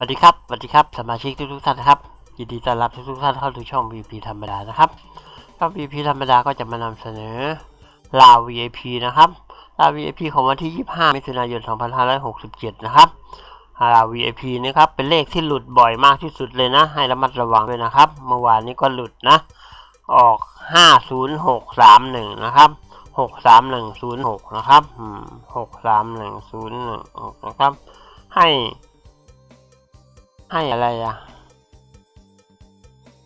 สวัสดีครับสวัสดีครับสมาชิกทุกทุกๆท่านครับยินดีต้อนรับทุกทุกๆท่านเข้าสู่ช่อง VP ธรรมดานะครับช่อง VP ธรรมดาก็จะมานำเสนอลาว VIP นะครับลาว VIP ของวันที่ 25 มิถุนายน 2567 นะครับลาว VIP นะครับเป็นเลขที่หลุดบ่อยมากที่สุดเลยนะ ให้ระมัดระวังด้วยนะครับ เมื่อวานนี้ก็หลุดนะ ออก 50631 นะครับ63106 นะครับอืม63106นะครับ ให้ ให้อะไรอะ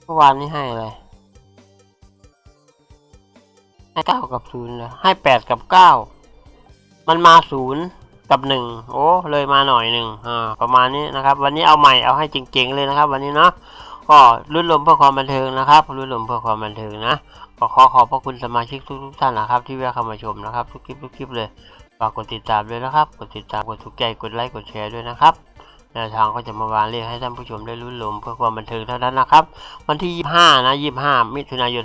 เมื่อวานนี้ให้อะไร ให้เก้ากับศูนย์เลยให้แปดกับเก้ามันมาศูนย์กับหนึ่งโอ้เลยมาหน่อยหนึ่งอ่าประมาณนี้นะครับ วันนี้เอาใหม่เอาให้จริงๆเลยนะครับ วันนี้เนาะก็รุ่นลมเพื่อความบันเทิงนะครับรุ่นลมเพื่อความบันเทิงนะก็ขอขอบพระคุณสมาชิกทุกๆท่านนะครับ ที่แวะเข้ามาชมนะครับ ทุกคลิปทุกคลิปเลยฝากกดติดตามด้วยนะครับ กดติดตามกดถูกใจกดไลค์กดแชร์ด้วยนะครับ แนวทางก็จะมาวางเรียกให้ท่านผู้ชมได้รุ่นลมเพื่อความบันเทิงเท่านั้นนะครับ วันที่ 25 นะ 25 มิถุนายน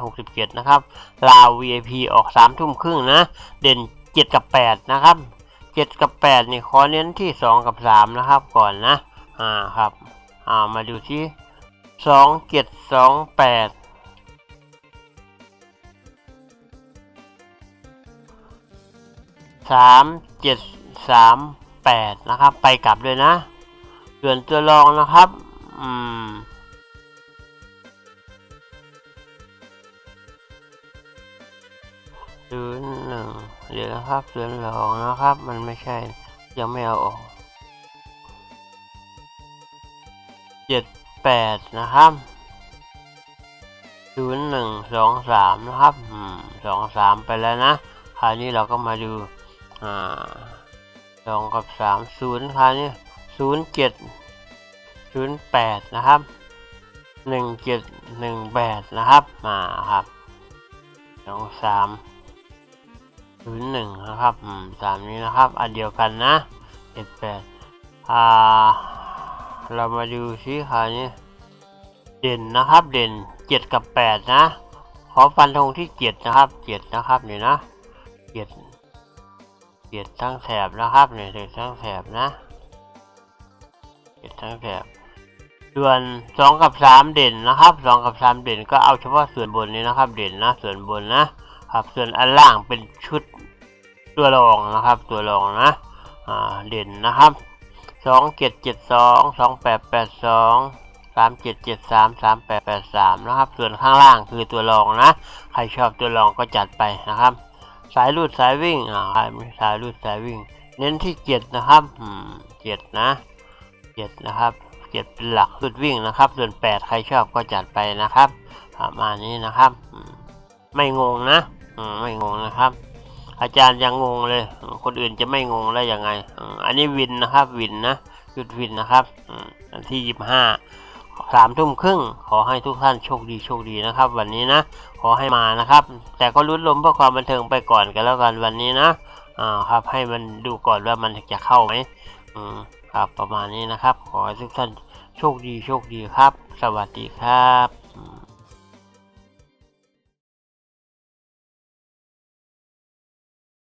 2567 นะครับ ลาว VIP ออก 3 ทุ่มครึ่งนะ เด่น 7 กับ 8 นะครับ 7 กับ 8 นี่ขอเน้นที่ 2 กับ 3 นะครับ ก่อนนะ อ่า ครับ อ่า มาดูที่2 7 2 8สามเจ็ดสาม แปดนะครับ ไปกลับด้วยนะส่วนตัวรองนะครับ อืมศูนย์หนึ่งเดี๋ยวนะครับส่วนรองนะครับ มันไม่ใช่ ยังไม่เอาออกเจ็ดแปดนะครับศูนย์หนึ่งสองสามนะครับสองสามไปแล้วนะ คราวนี้เราก็มาดู อ่า สองกับสามศูนย์คราวนี้ศูนย์เจ็ดศูนย์แปดนะครับหนึ่งเจ็ดหนึ่งแปดนะครับ มาครับสองสามศูนย์หนึ่งนะครับอืมสามนี้นะครับ อันเดียวกันนะเจ็ดแปดอ่า เรามาดูซิคราวนี้เด่นนะครับเด่นเจ็ดกับแปดนะ ขอฟันธงที่เจ็ดนะครับเจ็ดนะครับเนี่นะเจ็ด เขียดทั้งแถบนะครับเนี่ยเขียดทั้งแถบนะเขียดทั้งแถบส่วนสองกับสามเด่นนะครับสองกับสามเด่นก็เอาเฉพาะส่วนบนนี้นะครับ เด่นนะส่วนบนนะครับส่วนอันล่างเป็นชุดตัวรองนะครับ ตัวรองนะอ่าเด่นนะครับสองเจ็ดเจ็ดสองสองแปดแปดสองสามเจ็ดเจ็ดสามสามแปดแปดสามนะครับ ส่วนข้างล่างคือตัวรองนะ ใครชอบตัวรองก็จัดไปนะครับ สายรูดสายวิ่งอ่าสายรูดสายวิ่ง เน้นที่เจ็ดนะครับเจ็ดนะเจ็ดนะครับเจ็ดเป็นหลักรูดวิ่งนะครับ ส่วนแปดใครชอบก็จัดไปนะครับประมาณนี้นะครับ ไม่งงนะอไม่งงนะครับ อาจารย์ยังงงเลย คนอื่นจะไม่งงได้ยังไง อันนี้วินนะครับวินนะหยุดวินนะครับอันที่ยี่สิบห้า สามทุ่มครึ่งขอให้ทุกท่านโชคดีโชคดีนะครับ วันนี้นะ ขอให้มานะครับ แต่ก็ลุ้นลมเพื่อความบันเทิงไปก่อนกันแล้วกันวันนี้นะอ่าครับให้มันดูก่อนว่ามันจะเข้าไหมอืมครับประมาณนี้นะครับ ขอให้ทุกท่านโชคดีโชคดีครับ สวัสดีครับ